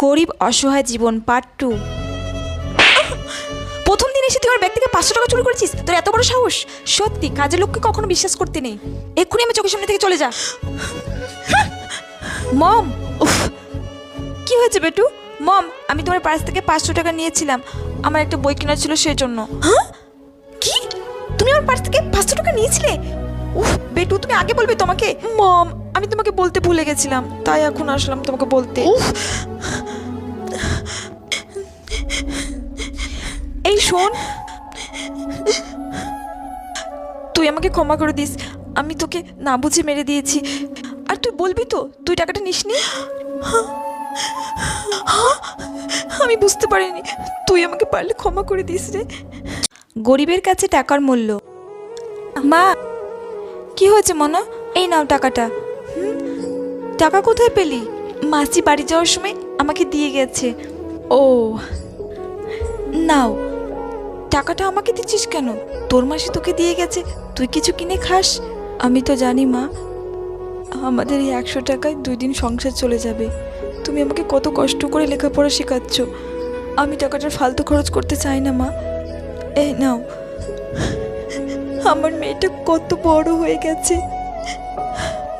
গরিব অসহায় জীবন part two প্রথম দিন এসে তুই আমার ব্যাগ থেকে পাঁচশো টাকা চুরি করেছিস? তোর এত বড় সাহস? সত্যি, কাজের লোককে কখনো বিশ্বাস করতে নেই। এক্ষুনি আমি চোখের সামনে থেকে চলে যা। মম! উফ! কি হয়েছে বেটু? মম, আমি তোমার পার্স থেকে পাঁচশো টাকা নিয়েছিলাম। আমার একটা বই কেনার ছিল সেই জন্য হ্যাঁ? কি? তুমি আমার পার্স থেকে পাঁচশো টাকা নিয়েছিলে? উফ, বেটু, তুমি আগে বলবে তোমাকে। মম, আমি তোমাকে বলতে ভুলে গেছিলাম। তাই এখন আসলাম তোমাকে বলতে। উফ! শোন। তুই আমাকে ক্ষমা করে দিস। আমি তোকে না বুঝে মেরে দিয়েছি। আর তুই বলবি তো, তুই টাকাটা নিসনি? আমি বুঝতে পারিনি। তুই আমাকে পারলে ক্ষমা করে দিস রে। গরিবের কাছে টাকার মূল্য। মা, কি হয়েছে মনা? এই নাও টাকাটা। টাকা কোথায় পেলি? মাসি বাড়ি যাওয়ার সময় আমাকে দিয়ে গেছে। ও, নাও। টাকাটা আমাকে দিচ্ছিস কেন? তোর মাসি তোকে দিয়ে গেছে, তুই কিছু কিনে খাস? আমি তো জানি, মা। আমাদের এই একশো টাকায় দুই দিন সংসার চলে যাবে। তুমি আমাকে কত কষ্ট করে লেখাপড়া শেখাচ্ছ। আমি টাকাটার ফালতু খরচ করতে চাই না, মা। এই নাও। আমার মেয়েটা কত বড় হয়ে গেছে।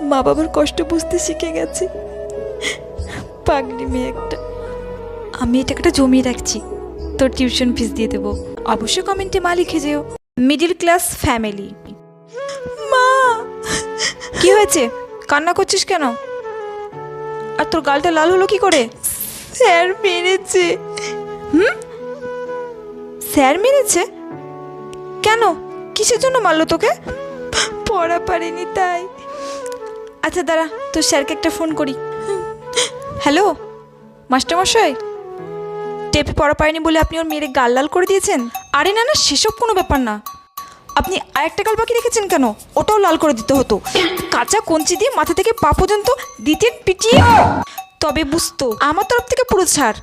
মা বাবার কষ্ট বুঝতে শিখে গেছে। পাগলি মেয়ে একটা। আমি এই টাকাটা জমিয়ে রাখছি। তোর টিউশন ফিস দিয়ে দেবো। অবশ্যই কমেন্টে মা লিখে যেও। Middle class family. মা! কি হয়েছে? কান্না করছিস কেন? আর তোর গালটা লাল হলো কি করে? স্যার মেরেছে। হুম? স্যার মেরেছে? কেন? কিসের জন্য মারলো তোকে? পড়া পারিনি তাই। আচ্ছা দাঁড়া তোর স্যারকে একটা ফোন করি। হ্যালো মাস্টারমশাই? টেপে পড়া পায়নি বলে আপনি ওর মেয়েরে গাল লাল করে দিয়েছেন? আরে না না, সেসব কোনো ব্যাপার না। আপনি আরেকটা গাল বাকি রেখেছেন কেন? ওটাও লাল করে দিতে হতো। কাঁচা কঞ্চি দিয়ে মাথা থেকে পা পর্যন্ত দিতেন পিটিয়ে তবে বুঝতো, আমার তরফ থেকে পুরো ছাড়।